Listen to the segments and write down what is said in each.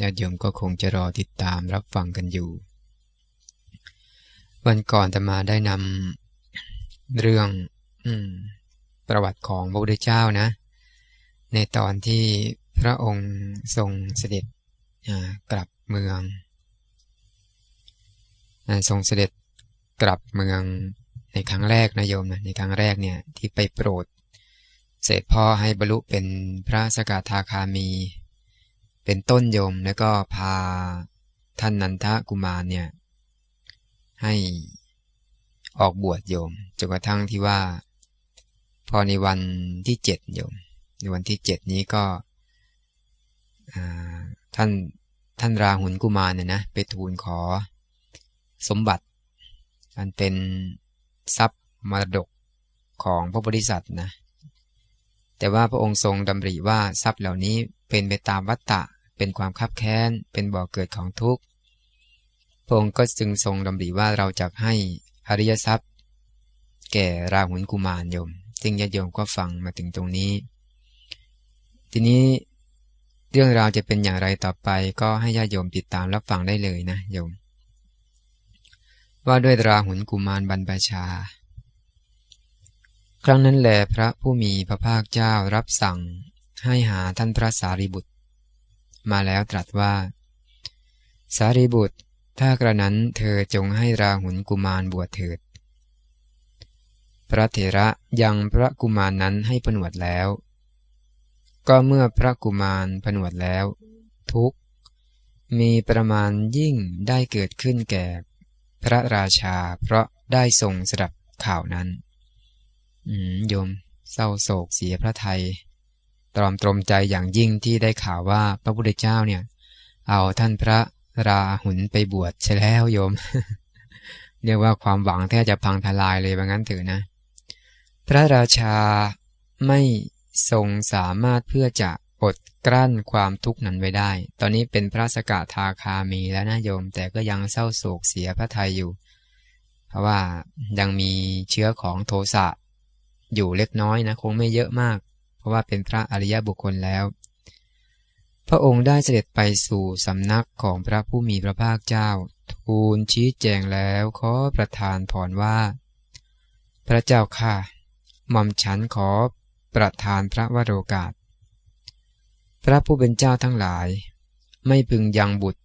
ญาติโยมก็คงจะรอติดตามรับฟังกันอยู่ วันก่อนธรรมาได้นำเรื่องอประวัติของพระพุทธเจ้านะ ในตอนที่พระองค์ทรงเสด็จกลับเมืองทรงเสด็จกลับเมืองในครั้งแรกนะโยมนะในครั้งแรกเนี่ยที่ไปโปรด เสร็จพ่อให้บรรลุเป็นพระสกทาคามี เป็นต้นโยมแล้วก็พาท่านนันทกุมารเนี่ย ให้ออกบวชโยมจนกระทั่งที่ว่า พอในวันที่เจ็ดโยม ในวันที่เจ็ดนี้ก็ท่านท่านราหุลกุมารเนี่ยนะไปทูลขอสมบัติ อันเป็นทรัพย์มรดกของพระบริษัทนะแต่ว่าพระองค์ทรงดำริว่าทรัพย์เหล่านี้เป็นไปตามวัตตะ เป็นความคับแค้น เป็นบ่อกเกิดของทุกข์พระองค์ก็จึงทรงดำริว่าเราจะให้อริยทรัพย์ แก่ราหุลกุมารโยมซึ่งญาติโยมก็ฟังมาถึงตรงนี้ ทีนี้เรื่องราวจะเป็นอย่างไรต่อไปก็ให้ญาติโยมติดตามรับฟังได้เลยนะโยม ว่าด้วยราหุลกุมารบรรพชา ครั้งนั้นแหลพระผู้มีพระภาคเจ้ารับสั่งให้หาท่านพระสารีบุตร มาแล้วตรัสว่า สารีบุตร ถ้ากระนั้นเธอจงให้ราหุลกุมารบวชเถิด พระเถระยังพระกุมารนั้นให้ผนวดแล้ว ก็เมื่อพระกุมารผนวดแล้ว ทุกมีประมาณยิ่งได้เกิดขึ้นแก่ พระราชาเพราะได้ทรงสดับข่าวนั้นโยมเศร้าโศกเสียพระไทย ตรอมตรมใจอย่างยิ่งที่ได้ข่าวว่าพระพุทธเจ้าเนี่ย เอาท่านพระราหุลไปบวชใช่แล้วโยม เรียกว่าความหวังแทบจะพังทลายเลยว่างั้นเถอะนะ พระราชาไม่ทรงสามารถเพื่อจะอดกลั้นความทุกข์นั้นไว้ได้ ตอนนี้เป็นพระสกทาคามีแล้วนะโยม แต่ก็ยังเศร้าโศกเสียพระทัยอยู่ เพราะว่ายังมีเชื้อของโทสะอยู่เล็กน้อยนะ คงไม่เยอะมาก เพราะว่าเป็นพระอริยบุคคลแล้ว พระองค์ได้เสด็จไปสู่สำนักของพระผู้มีพระภาคเจ้า ทูลชี้แจงแล้วขอประทานพรว่า พระเจ้าค่ะ หม่อมฉันขอประทานพระวโรกาส พระผู้เป็นเจ้าทั้งหลาย ไม่พึงยังบุตร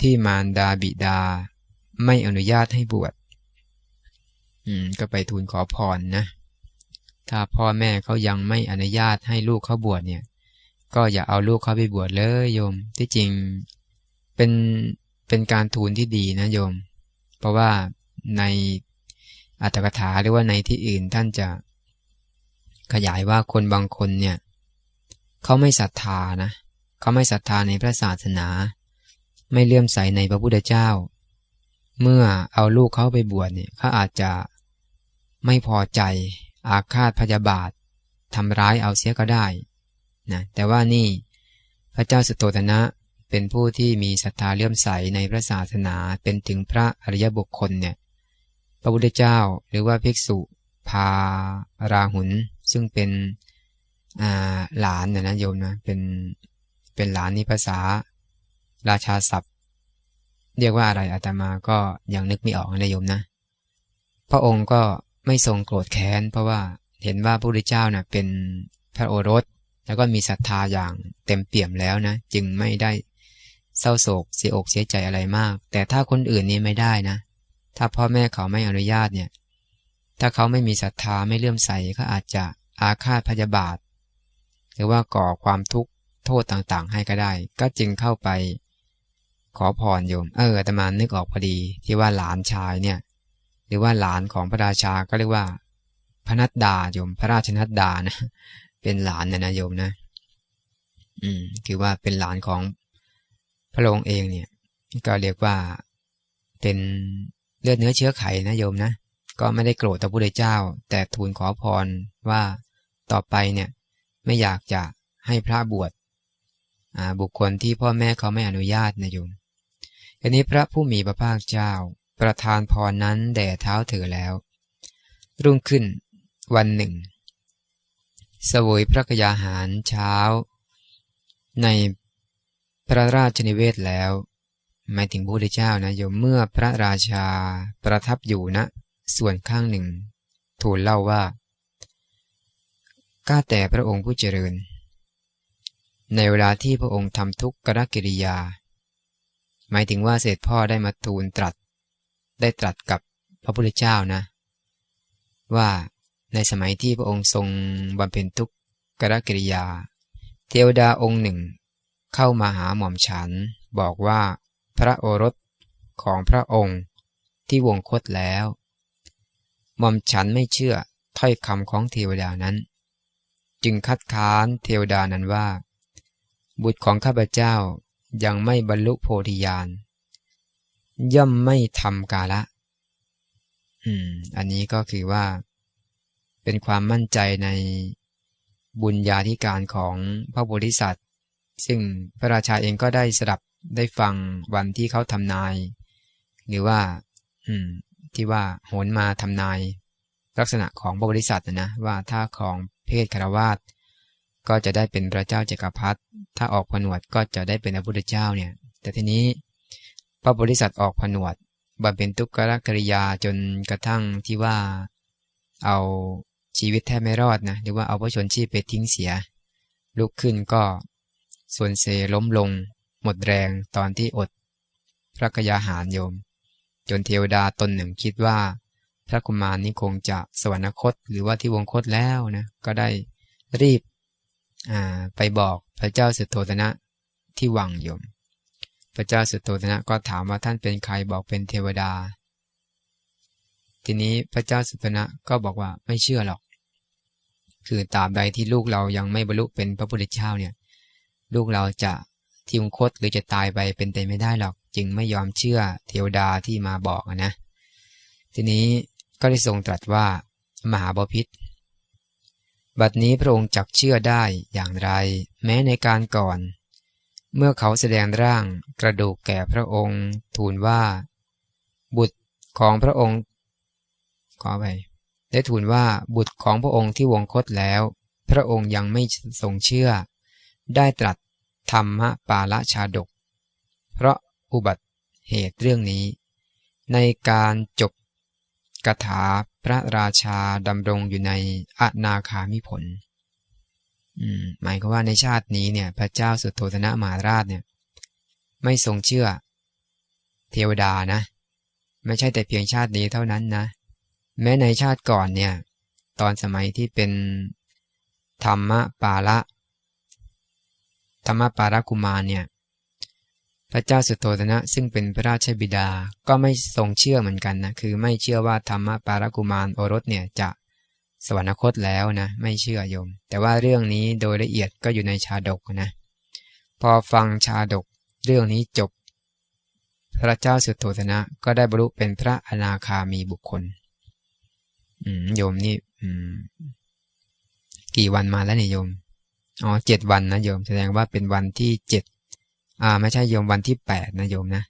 ที่มารดาบิดา ไม่อนุญาตให้บวช อืม ก็ไปทูลขอพรนะ ถ้าพ่อแม่เขายังไม่อนุญาตให้ลูกเขาบวชเนี่ย ก็อย่าเอาลูกเขาไปบวชเลยโยม ที่จริงเป็นเป็นการทูลที่ดีนะโยม เพราะว่าในอัตถกถาหรือว่าในที่อื่นท่านจะขยายว่าคนบางคนเนี่ยเขาไม่ศรัทธานะเขาไม่ศรัทธาในพระศาสนา ไม่เลื่อมใสในพระพุทธเจ้า เมื่อเอาลูกเขาไปบวชเนี่ยเขาอาจจะไม่พอใจ อาฆาตพยาบาททำร้ายเอาเสียก็ได้นะแต่ว่านี่พระเจ้าสุโตตนะเป็นผู้ที่มีศรัทธาเลื่อมใสในพระศาสนาเป็นถึงพระอริยบุคคลเนี่ยพระพุทธเจ้าหรือว่าภิกษุพาราหุลซึ่งเป็นหลานนะนะโยมนะเป็นเป็นหลานนี่ภาษาราชาศัพท์ เรียกว่าอะไรอาตมาก็ยังนึกไม่ออกนะโยมนะ พระองค์ก็ ไม่ทรงโกรธแค้น เพราะว่าเห็นว่าพระพุทธเจ้านะ่ะเป็นพระโอรส แล้วก็มีศรัทธาอย่างเต็มเปี่ยมแล้วนะจึงไม่ได้เศร้าโศกเสียอกเสียใจอะไรมาก แต่ถ้าคนอื่นนี่ไม่ได้นะ ถ้าพ่อแม่เขาไม่อนุญาตเนี่ย ถ้าเขาไม่มีศรัทธาไม่เลื่อมใสเขาอาจจะอาฆาตพยาบาท หรือว่าก่อความทุกข์โทษต่างๆ ให้ก็ได้ ก็จึงเข้าไป ขอพรโยม เออแต่มานึกออกพอดีที่ว่าหลานชายเนี่ย หรือว่าหลานของพระราชาก็เรียกว่าพระนัดดาโยม พระราชนัดดานะ เป็นหลานนะนะโยมนะ อืมคือว่าเป็นหลานของพระองค์เองเนี่ย ก็เรียกว่าเป็นเลือดเนื้อเชื้อไขนะโยมนะ ก็ไม่ได้โกรธต่อพระเจ้า แต่ทูลขอพรว่าต่อไปเนี่ย ไม่อยากจะให้พระบวชบุคคลที่พ่อแม่เขาไม่อนุญาตนะโยมอันนี้พระผู้มีพระภาคเจ้า ประทานพรนั้นแด่เท้าเธอแล้ว รุ่งขึ้น วันหนึ่ง สวยพระกยาหารเช้า ในพระราชนิเวศแล้วหมายถึงพระพุทธเจ้านะโยมเมื่อพระราชาประทับอยู่นะ ส่วนข้างหนึ่ง ทูลเล่าว่าก้าแต่พระองค์ผู้เจริญ ในเวลาที่พระองค์ทำทุกขกิริยา หมายถึงว่าเศษพ่อได้มาทูลตรัส ได้ตรัสกับพระพุทธเจ้านะ ว่าในสมัยที่พระองค์ทรงบำเพ็ญทุกขกิริยา เทวดาองค์หนึ่ง เข้ามาหาหม่อมฉัน บอกว่าพระโอรสของพระองค์ที่วงคตแล้ว หม่อมฉันไม่เชื่อถ้อยคำของเทวดานั้น จึงคัดค้านเทวดานั้นว่า บุตรของข้าพเจ้ายังไม่บรรลุโพธิญาณ ย่อมไม่ทำกาละ อืม อันนี้ก็คือว่า เป็นความมั่นใจในบุญญาธิการของพระโพธิสัตว์ ซึ่งพระราชาเองก็ได้สดับได้ฟังวันที่เขาทำนาย หรือว่า อืม ที่ว่าโหนมาทำนาย ลักษณะของบริษัทนะว่าถ้าของเพศคารวาสก็จะได้เป็นพระเจ้าจักรพรรดิถ้าออกผนวดก็จะได้เป็นพระพุทธเจ้าเนี่ย แต่ทีนี้ พระบริษัทออกผนวดบำเพ็ญทุกขกริยาจนกระทั่งที่ว่าเอาชีวิตแทบไม่รอดนะหรือว่าเอาพระชนชีพไปทิ้งเสีย ลุกขึ้นก็ส่วนเซล้มลง หมดแรงตอนที่อด พระกยาหารโยม จนเทวดาตนหนึ่งคิดว่า พระกุมารนี้คงจะสวรรคตหรือว่าที่วงคตแล้วนะก็ได้รีบไปบอกพระเจ้าสุโธธนะที่วังโยม พระเจ้าสุโธธนะก็ถามว่าท่านเป็นใครบอกเป็นเทวดา ทีนี้พระเจ้าสุโธนะก็บอกว่าไม่เชื่อหรอก คือตราบใดที่ลูกเรายังไม่บรรลุเป็นพระพุทธเจ้าเนี่ย ลูกเราจะทิวคตหรือจะตายไปเป็นไปไม่ได้หรอก จึงไม่ยอมเชื่อเทวดาที่มาบอกนะ ทีนี้ก็ได้ทรงตรัสว่ามหาบพิษบัดนี้พระองค์จักเชื่อได้อย่างไร แม้ในการก่อน เมื่อเขาแสดงร่างกระดูกแก่พระองค์ ทูลว่า บุตรของพระองค์ ขอไปได้ทูลว่าบุตรของพระองค์ที่วงคตแล้ว พระองค์ยังไม่ทรงเชื่อ ได้ตรัสธรรมปาละชาดก เพราะอุบัติเหตุเรื่องนี้ ในการจบกถาพระราชาดำรงอยู่ในอนาคามิผล หมายความว่าในชาตินี้เนี่ย พระเจ้าสุโธธนะมหาราชเนี่ย ไม่ทรงเชื่อ เทวดานะ ไม่ใช่แต่เพียงชาตินี้เท่านั้นนะ แม้ในชาติก่อนเนี่ย ตอนสมัยที่เป็นธรรมปาละธรรมปารากุมารเนี่ย พระเจ้าสุโธธนะ ซึ่งเป็นพระราชบิดาก็ไม่ทรงเชื่อเหมือนกันนะคือไม่เชื่อว่าธรรมปารากุมารโอรสเนี่ยจะ สวรรคตแล้วนะ ไม่เชื่อโยม แต่ว่าเรื่องนี้โดยละเอียดก็อยู่ในชาดกนะ พอฟังชาดกเรื่องนี้จบ พระเจ้าสุโธธนะ ก็ได้บรรลุเป็นพระอนาคามีบุคคลโยมนี่กี่วันมาแล้วเนี่ยโยมอ๋อเจ็ดวันนะโยม แสดงว่าเป็นวันที่เจ็ดอ่า ไม่ใช่โยมวันที่แปดนะโยมนะ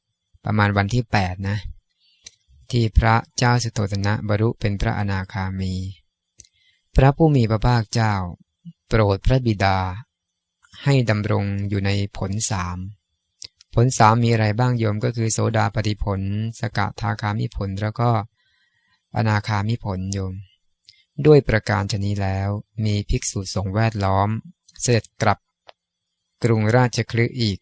ประมาณวันที่แปดนะ ที่พระเจ้าสุโธทนะบรรลุเป็นพระอนาคามี พระผู้มีพระภาคเจ้า โปรดพระบิดา ให้ดำรงอยู่ในผลสามผลสามมีอะไรบ้างโยมก็คือโสดาปฏิผล สกทาคามิผลแล้วก็อนาคามิผลโยม ด้วยประการชนี้แล้วมีภิกษุสงฆ์แวดล้อม เสด็จกลับกรุงราชคลึอีก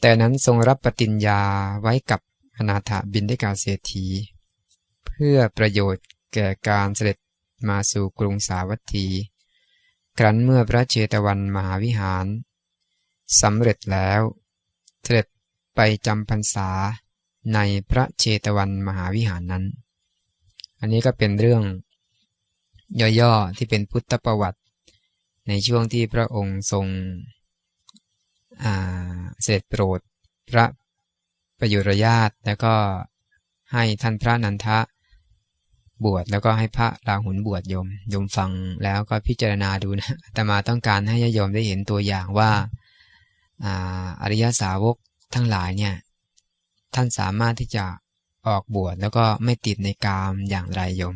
แต่นั้นทรงรับปฏิญญาไว้กับอนาถบินได้กาเศรษฐี เพื่อประโยชน์แก่การเสด็จ มาสู่กรุงสาวัตถี ครั้นเมื่อพระเจตวันมหาวิหารสำเร็จแล้วเสด็จไปจำพรรษาในพระเจตวันมหาวิหารนั้น อันนี้ก็เป็นเรื่องย่อๆที่เป็นพุทธประวัติ ในช่วงที่พระองค์ทรงเสด็จโปรดพระประยุรญาตแล้วก็ให้ท่านพระนันทะ บวชแล้วก็ให้พระราหุลบวชโยมโยมฟังแล้วก็พิจารณาดูนะแต่มาต้องการให้โยมได้เห็นตัวอย่างว่าอริยสาวกทั้งหลายเนี่ยท่านสามารถที่จะออกบวชแล้วก็ไม่ติดในกามอย่างไรโยม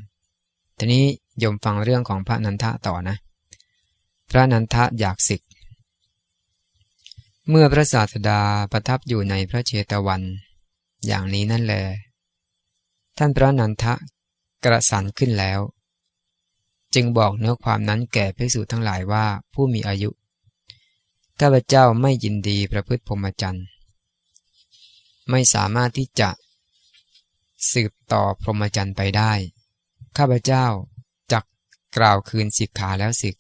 ทีนี้โยมฟังเรื่องของพระนันทะต่อนะ พระนันทะอยากศึก เมื่อพระศาสดาประทับอยู่ในพระเชตวัน อย่างนี้นั่นแหละท่านพระนันทะ กระสันขึ้นแล้ว จึงบอกเนื้อความนั้นแก่ภิกษุทั้งหลายว่าผู้มีอายุข้าพเจ้าไม่ยินดีประพฤติพรหมจรรย์ไม่สามารถที่จะสืบต่อพรหมจรรย์ไปได้ ข้าพเจ้าจักกล่าวคืนสิกขาแล้วสิก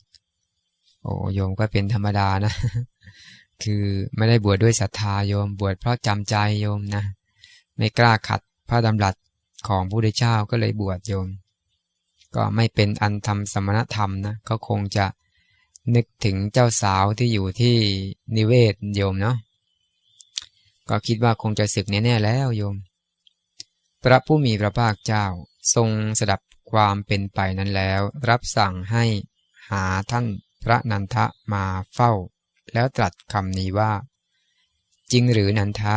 โอ้โยมก็เป็นธรรมดานะ คือไม่ได้บวชดด้วยศรัทธาโยม บวชเพราะจำใจโยมนะ ไม่กล้าขัดพระดำรัส ของพระพุทธเจ้าก็เลยบวชโยม ก็ไม่เป็นอันทำสมณธรรมนะก็คงจะนึกถึงเจ้าสาวที่อยู่ที่นิเวศโยมเนาะก็คิดว่าคงจะศึกแน่ๆแล้วโยม พระผู้มีพระภาคเจ้าทรงสดับความเป็นไปนั้นแล้ว รับสั่งให้หาท่านพระนันทะมาเฝ้า แล้วตรัสคำนี้ว่า จริงหรือนันทะ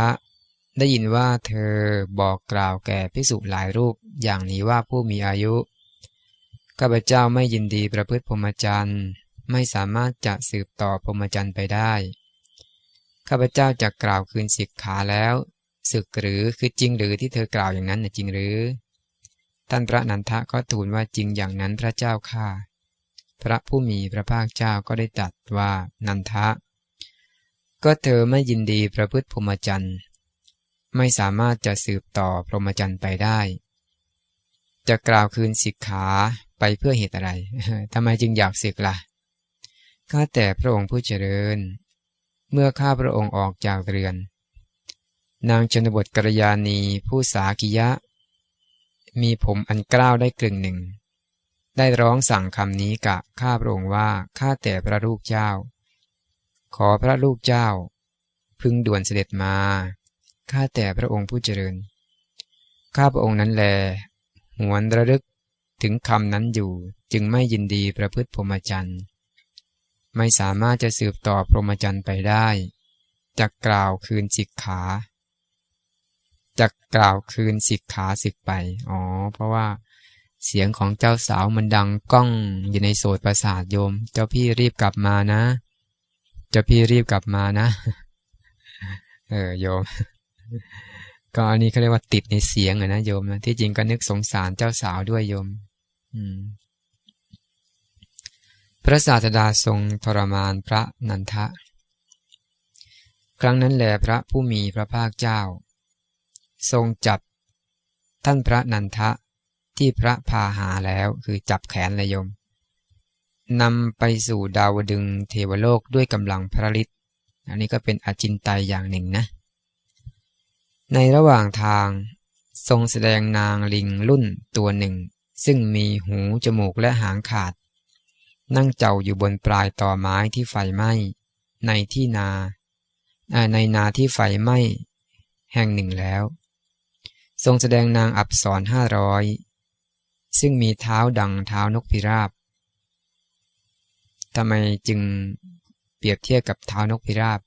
ได้ยินว่าเธอบอกกล่าวแก่ภิกษุหลายรูปอย่างนี้ว่าผู้มีอายุ ข้าพเจ้าไม่ยินดีประพฤติพรหมจรรย์ ไม่สามารถจะสืบต่อพรหมจรรย์ไปได้ ข้าพเจ้าจะกล่าวคืนสิกขาแล้วศึกหรือคือจริงหรือที่เธอกล่าวอย่างนั้นจริงหรือ ท่านพระนันทะก็ทูลว่าจริงอย่างนั้นพระเจ้าข้าพระผู้มีพระภาคเจ้าก็ได้ตรัสว่านันทะ ก็เธอไม่ยินดีประพฤติพรหมจรรย์ ไม่สามารถจะสืบต่อพรหมจรรย์ไปได้ จะกล่าวคืนสิกขาไปเพื่อเหตุอะไรทำไมจึงอยากศึกละ่ะข้าแต่พระองค์ผู้เจริญ เมื่อข้าพระองค์ออกจากเรือน นางชนบทกรยานีผู้สากิยะ มีผมอันกล้าวได้กลึงหนึ่ง ได้ร้องสั่งคำนี้กับข้าพระองค์ว่าข้าแต่พระลูกเจ้า ขอพระลูกเจ้า พึงด่วนเสด็จมา ข้าแต่พระองค์ผู้เจริญ ข้าพระองค์นั้นแล หวนระลึกถึงคำนั้นอยู่จึงไม่ยินดีประพฤติพรหมจรรย์ ไม่สามารถจะสืบต่อพรหมจรรย์ไปได้จะกล่าวคืนสิกขาจะกล่าวคืนสิกขาสิกไป อ๋อ เพราะว่าเสียงของเจ้าสาวมันดังก้องอยู่ในโสดประสาทโยม เจ้าพี่รีบกลับมานะ เจ้าพี่รีบกลับมานะ เออโยม ก็อันนี้เขาเรียกว่าติดในเสียงอะนะโยมนะที่จริงก็นึกสงสารเจ้าสาวด้วยโยม อืม พระศาสดาทรงทรมานพระนันทะ ครั้งนั้นแหลพระผู้มีพระภาคเจ้า ทรงจับท่านพระนันทะที่พระพาหาแล้วคือจับแขนเลยโยมนำไปสู่ดาวดึงเทวโลกด้วยกำลังพระฤทธิ์อันนี้ก็เป็นอจินไตยอย่างหนึ่งนะ ในระหว่างทาง ทรงแสดงนางลิงรุ่นตัวหนึ่ง ซึ่งมีหูจมูกและหางขาด นั่งเจ้าอยู่บนปลายต่อไม้ที่ไฟไหม้ ในที่นา ในนาที่ไฟไหม้ แห่งหนึ่งแล้ว ทรงแสดงนางอับสรห้าร้อยซึ่งมีเท้าดังเท้านกพิราบทำไมจึงเปรียบเทียบกับเท้านกพิราบ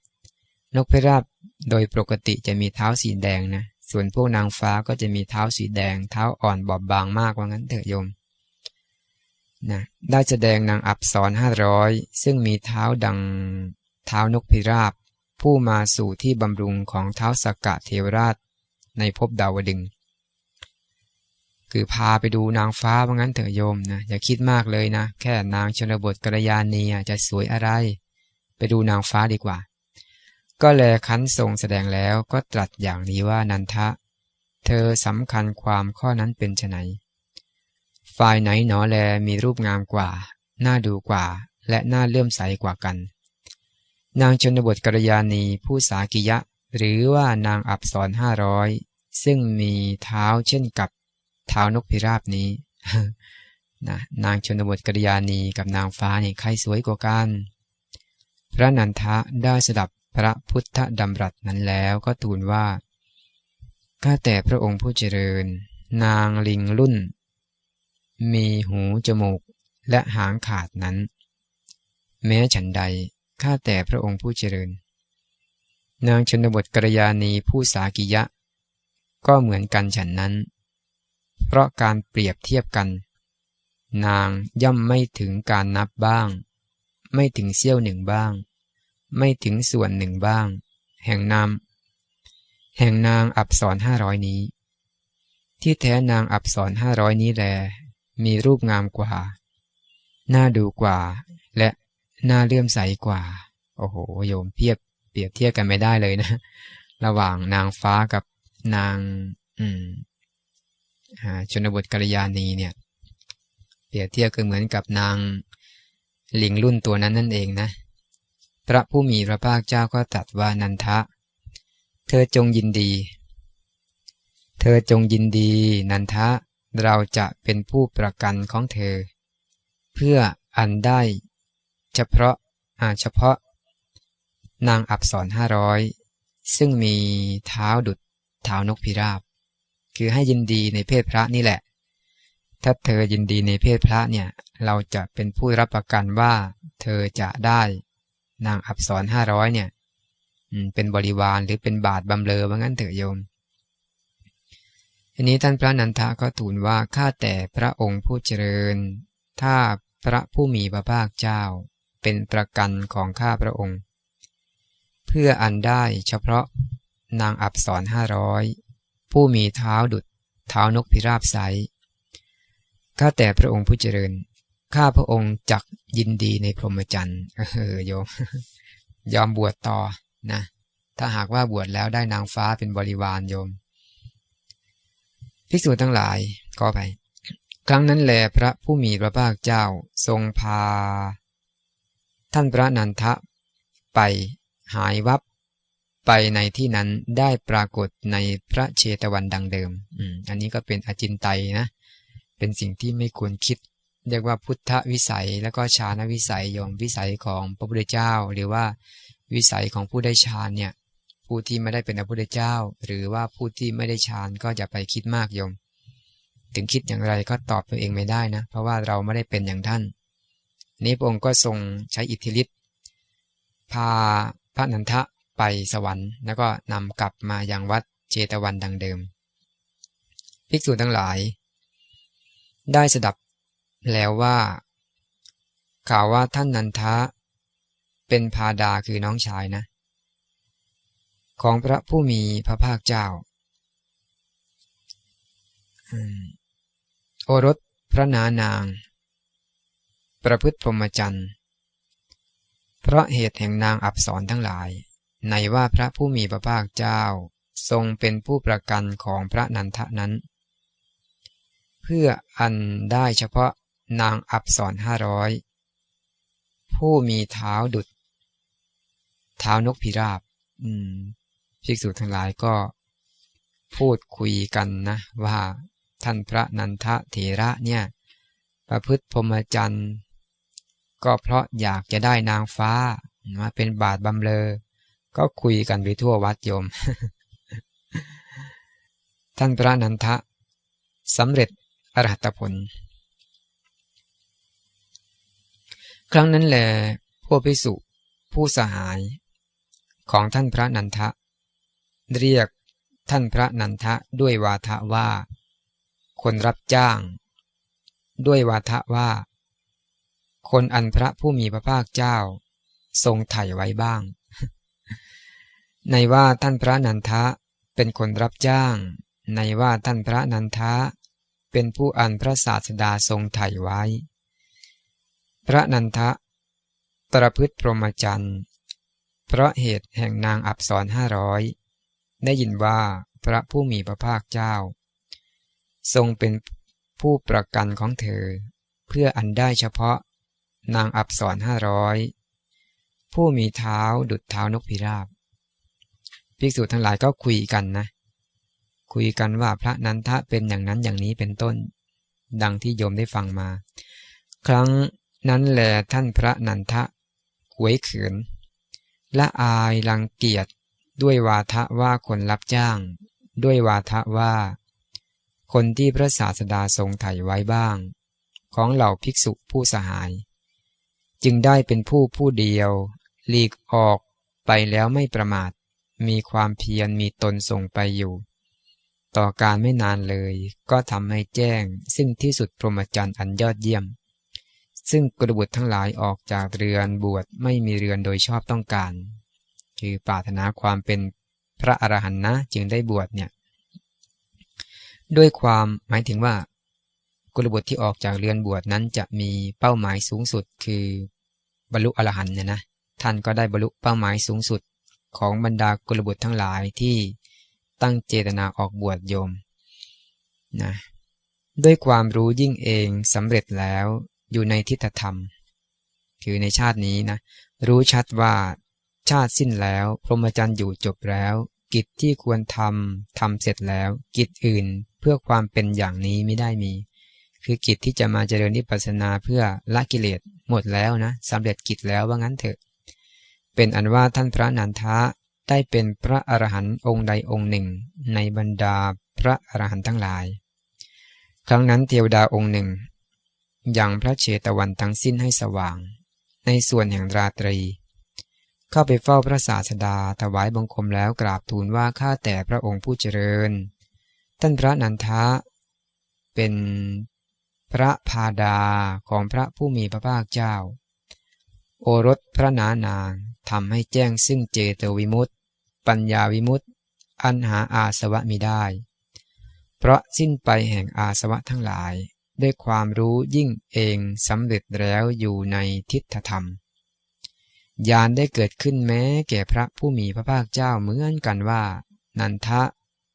นกพิราบ โดยปกติจะมีเท้าสีแดงนะ ส่วนพวกนางฟ้าก็จะมีเท้าสีแดง เท้าอ่อนบอบบางมากว่างั้นเถอะโยมนะได้แสดงนางอับสรห้าร้อยซึ่งมีเท้าดังเท้านกพิราบ ผู้มาสู่ที่บำรุงของเท้าสกกะเทวราชในภพดาวดึง คือพาไปดูนางฟ้าว่างั้นเถอะโยมนะอย่าคิดมากเลยนะ แค่นางชนบทกระยานีจะสวยอะไร ไปดูนางฟ้าดีกว่า ก็แลคันทรงแสดงแล้วก็ตรัสอย่างนี้ว่านันทะ เธอสำคัญความข้อนั้นเป็นไนฝ่ายไหนหนอแลมีรูปงามกว่า น่าดูกว่า และน่าเลื่อมใสกว่ากัน นางชนบทกรยานีผู้สากิยะ หรือว่านางอับสรห้าร้อยซึ่งมีเท้าเช่นกับเท้านกพิราบนี้นะนางชนบทกรยานีกับนางฟ้านี่ใครสวยกว่ากัน พระนันทะได้สดับ พระพุทธดำรัสนั้นแล้วก็ทูลว่า ข้าแต่พระองค์ผู้เจริญ นางลิงรุ่น มีหูจมูกและหางขาดนั้น แม้ฉันใด ข้าแต่พระองค์ผู้เจริญ นางชนบทกระยาณีผู้สากิยะ ก็เหมือนกันฉันนั้น เพราะการเปรียบเทียบกัน นางย่อมไม่ถึงการนับบ้าง ไม่ถึงเสี้ยวหนึ่งบ้าง ไม่ถึงส่วนหนึ่งบ้าง แห่งนามแห่งนางอับสรห้าร้อยนี้ ที่แท้นางอับสรห้าร้อยนี้แล มีรูปงามกว่า น่าดูกว่า และน่าเลื่อมใสกว่า โอ้โห โยมเทียบเปรียบเทียบกันไม่ได้เลยนะ ระหว่างนางฟ้ากับนาง อืมชนบทกัลยาณีเนี่ย เปรียบเทียบก็เหมือนกับนางลิงรุ่นตัวนั้นนั่นเองนะ พระผู้มีพระภาคเจ้าก็ตรัสว่านันทะ เธอจงยินดี เธอจงยินดี นันทะเราจะเป็นผู้ประกันของเธอ เพื่ออันได้ เฉพาะอาเฉพาะ นางอับสรห้าร้อยซึ่งมีเท้าดุดเท้านกพิราบ คือให้ยินดีในเพศพระนี่แหละ ถ้าเธอยินดีในเพศพระเนี่ย เราจะเป็นผู้รับประกันว่า เธอจะได้ นางอับสรห้าร้อยเนี่ยเป็นบริวารหรือเป็นบาทบำเลอว่างั้นเถอะโยมทีนี้ท่านพระนันทะก็ทูลว่าข้าแต่พระองค์ผู้เจริญ ถ้าพระผู้มีพระภาคเจ้า เป็นประกันของข้าพระองค์ เพื่ออันได้เฉพาะนางอับสรห้าร้อยผู้มีเท้าดุดเท้านกพิราบไซข้าแต่พระองค์ผู้เจริญ ข้าพระองค์จักยินดีในพรหมจรรย์เออโยมยอมบวชต่อนะ ถ้าหากว่าบวชแล้วได้นางฟ้าเป็นบริวารโยม ภิกษุทั้งหลายก็ไป ครั้งนั้นแลพระผู้มีพระภาคเจ้าทรงพา ท่านพระนันทะ ไปหายวับ ไปในที่นั้นได้ปรากฏในพระเชตวันดังเดิม อืม อันนี้ก็เป็นอจินไตยนะ เป็นสิ่งที่ไม่ควรคิด เรียกว่าพุทธวิสัยแล้วก็ชาณวิสัยโยมวิสัยของพระพุทธเจ้า หรือว่าวิสัยของผู้ได้ฌานเนี่ยผู้ที่ไม่ได้เป็นพระพุทธเจ้า หรือว่าผู้ที่ไม่ได้ฌานก็อย่าไปคิดมากโยม ถึงคิดอย่างไรก็ตอบตัวเองไม่ได้นะ เพราะว่าเราไม่ได้เป็นอย่างท่าน นี้พระองค์ก็ทรงใช้อิทธิฤทธิ์พาพระนันทะไปสวรรค์ แล้วก็นำกลับมายังวัดเจตวันดังเดิม ภิกษุทั้งหลาย ได้สดับ แล้วว่าข่าวว่าท่านนันทะ เป็นพาดาคือน้องชายนะ ของพระผู้มีพระภาคเจ้าโอรสพระนานาง ประพฤติพรหมจรรย์เพราะเหตุแห่งนางอับสรทั้งหลาย ในว่าพระผู้มีพระภาคเจ้า ทรงเป็นผู้ประกันของพระนันทะนั้น เพื่ออันได้เฉพาะ นางอับสรห้าร้อยผู้มีเท้าดุด เท้านกพิราบ อืมภิกษุทั้งหลายก็ พูดคุยกันนะว่าท่านพระนันทเถระเนี่ย ประพฤติพรหมจรรย์ก็เพราะอยากจะได้นางฟ้ามาเป็นบาทบำเลอ ก็คุยกันไปทั่ววัดโยม ท่านพระนันทะสำเร็จอรหัตผล ครั้งนั้นแหละพวกภิกษุผู้สหาย ของท่านพระนันทะ เรียกท่านพระนันทะด้วยวาทะว่า คนรับจ้าง ด้วยวาทะว่า คนอันพระผู้มีพระภาคเจ้า ทรงไถ่ไว้บ้าง ในว่าท่านพระนันทะเป็นคนรับจ้าง ในว่าท่านพระนันทะเป็นผู้อันพระศาสดาทรงไถ่ไว้ พระนันทะ ตรพฤติพรหมจรรย์ เพราะเหตุแห่งนางอับสรห้าร้อยได้ยินว่าพระผู้มีพระภาคเจ้า ทรงเป็นผู้ประกันของเธอ เพื่ออันได้เฉพาะนางอับสรห้าร้อยผู้มีเท้าดุดเท้านกพิราบ ภิกษุทั้งหลายก็คุยกันนะ คุยกันว่าพระนันทะเป็นอย่างนั้นอย่างนี้เป็นต้น ดังที่โยมได้ฟังมา ครั้ง นั้นแหลท่านพระนันทะหวยขินละอายรังเกียจด้วยวาทะว่าคนรับจ้าง ด้วยวาทะว่า คนที่พระศาสดาทรงไถ่ไว้บ้าง ของเหล่าภิกษุผู้สหาย จึงได้เป็นผู้ผู้เดียว หลีกออกไปแล้วไม่ประมาท มีความเพียรมีตนส่งไปอยู่ ต่อการไม่นานเลยก็ทำให้แจ้งซึ่งที่สุดพรหมจรรย์อันยอดเยี่ยม ซึ่งกระบุตรทั้งหลายออกจากเรือนบวชไม่มีเรือนโดยชอบต้องการ คือปรารถนาความเป็นพระอรหันต์นะจึงได้บวชเนี่ยด้วยความหมายถึงว่ากุลบุตรที่ออกจากเรือนบวชนั้นจะมีเป้าหมายสูงสุด คือบรรลุอรหันต์เนี่ยนะท่านก็ได้บรรลุเป้าหมายสูงสุดของบรรดากุลบุตรทั้งหลายที่ตั้งเจตนาออกบวชโยมนะด้วยความรู้ยิ่งเองสำเร็จแล้ว อยู่ในทิฏฐธรรม คือในชาตินี้นะ รู้ชัดว่าชาติสิ้นแล้ว พรหมจรรย์อยู่จบแล้ว กิจที่ควรทำทำเสร็จแล้ว กิจอื่นเพื่อความเป็นอย่างนี้ไม่ได้มี คือกิจที่จะมาเจริญนิพพานาเพื่อละกิเลสหมดแล้วนะสำเร็จกิจแล้วว่างั้นเถอะ เป็นอันว่าท่านพระนันทะได้เป็นพระอรหันต์องค์ใดองค์หนึ่ง ในบรรดาพระอรหันต์ทั้งหลาย ครั้งนั้นเทวดาองค์หนึ่ง ยังพระเชตวันทั้งสิ้นให้สว่าง ในส่วนแห่งราตรี เข้าไปเฝ้าพระศาสดาถวายบังคมแล้วกราบทูลว่าข้าแต่พระองค์ผู้เจริญ ท่านพระนันทะ เป็นพระพาดาของพระผู้มีพระภาคเจ้า โอรสพระนานางทำให้แจ้งซึ่งเจตวิมุตติ ปัญญาวิมุตติ อันหาอาสวะมิได้ เพราะสิ้นไปแห่งอาสวะทั้งหลาย ด้วยความรู้ยิ่งเองสำเร็จแล้วอยู่ในทิฏฐธรรมญาณได้เกิดขึ้นแม้แก่พระผู้มีพระภาคเจ้าเหมือนกันว่า นันทะ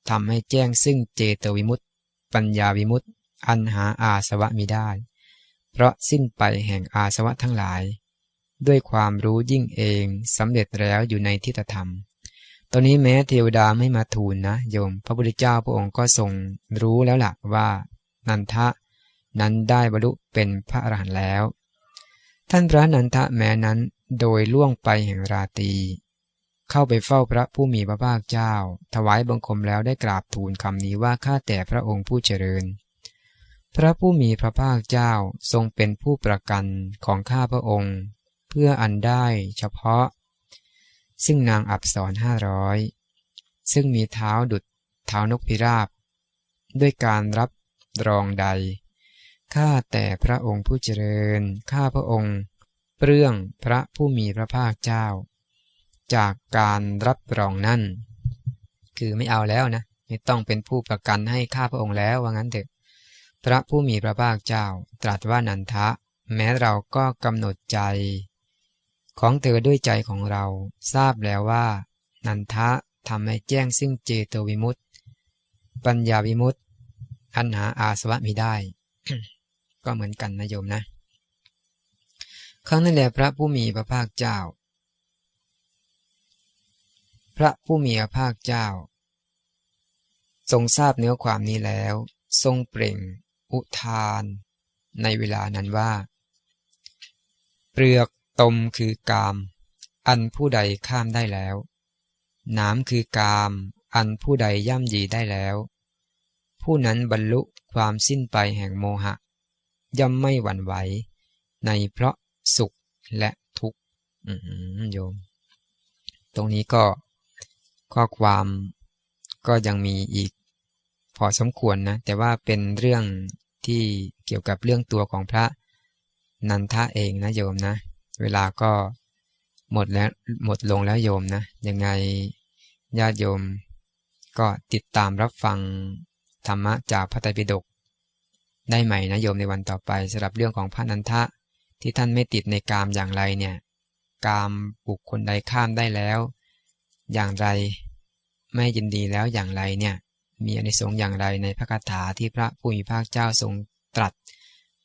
ทำให้แจ้งซึ่งเจตวิมุตติ ปัญญาวิมุตติ อันหาอาสวะมิได้ เพราะสิ้นไปแห่งอาสวะทั้งหลาย ด้วยความรู้ยิ่งเองสำเร็จแล้วอยู่ในทิฏฐธรรมตอนนี้แม้เทวดาไม่มาทูลนะโยม พระพุทธเจ้าพระองค์ก็ทรงรู้แล้วล่ะว่า นันทะ นั้นได้บรรลุเป็นพระอรหันต์แล้ว ท่านพระนันทะแม้นั้นโดยล่วงไปแห่งราตรีเข้าไปเฝ้าพระผู้มีพระภาคเจ้า ถวายบังคมแล้วได้กราบทูลคำนี้ว่าข้าแต่พระองค์ผู้เจริญ พระผู้มีพระภาคเจ้าทรงเป็นผู้ประกันของข้าพระองค์ เพื่ออันได้เฉพาะ ซึ่งนางอับสรห้าร้อยซึ่งมีเท้าดุดเท้านกพิราบ ด้วยการรับรองใด ข้าแต่พระองค์ผู้เจริญ ข้าพระองค์เรื่อง พระผู้มีพระภาคเจ้า จากการรับรองนั่น คือไม่เอาแล้วนะ ไม่ต้องเป็นผู้ประกันให้ข้าพระองค์แล้วว่างั้นเถอะ พระผู้มีพระภาคเจ้า ตรัสว่านันทะ แม้เราก็กำหนดใจ ของเธอด้วยใจของเรา ทราบแล้วว่า นันทะทำให้แจ้งซึ่งเจโตวิมุตติ ปัญญาวิมุตติ อันหาอาสวะมีได้ ก็เหมือนกันนะโยมนะ ครั้งนั้นแหละพระผู้มีพระภาคเจ้า พระผู้มีพระภาคเจ้า ทรงทราบเนื้อความนี้แล้ว ทรงเปล่ง อุทาน ในเวลานั้นว่า เปลือกตมคือกาม อันผู้ใดข้ามได้แล้ว น้ำคือกาม อันผู้ใดย่ำยีได้แล้ว ผู้นั้นบรรลุความสิ้นไปแห่งโมหะ ย่อมไม่หวั่นไหวในเพราะสุขและทุกข์โยม ตรงนี้ก็ข้อความก็ยังมีอีกพอสมควรนะ แต่ว่าเป็นเรื่องที่เกี่ยวกับเรื่องตัวของพระนันทะเองนะโยมนะ เวลาก็หมดแล้วหมดลงแล้วโยมนะ ยังไงญาติโยม ก็ติดตามรับฟังธรรมะจากพระไตรปิฎก ได้ใหม่นะโยมในวันต่อไปสำหรับเรื่องของพระนันทะที่ท่านไม่ติดในกามอย่างไรเนี่ยกามบุคคลใดข้ามได้แล้ว อย่างไรไม่ยินดีแล้วอย่างไรเนี่ยมีอนิสงส์อย่างไรในพระคาถาที่พระผู้มีพระเจ้าทรงตรัส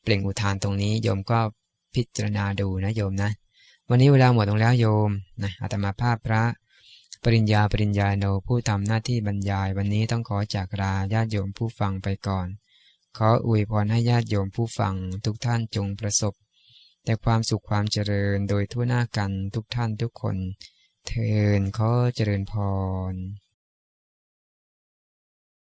เปล่งอุทานตรงนี้โยมก็พิจารณาดูนะโยมนะ วันนี้เวลาหมดลงแล้วโยมนะอาตมาภาพพระปริญญาปริญญาโนผู้ทำหน้าที่บรรยาย วันนี้ต้องขอจากลาญาติโยมผู้ฟังไปก่อน ขออวยพรให้ญาติโยมผู้ฟังทุกท่านจงประสบ แต่ความสุขความเจริญโดยทั่วหน้ากันทุกท่านทุกคน เทินขอเจริญพร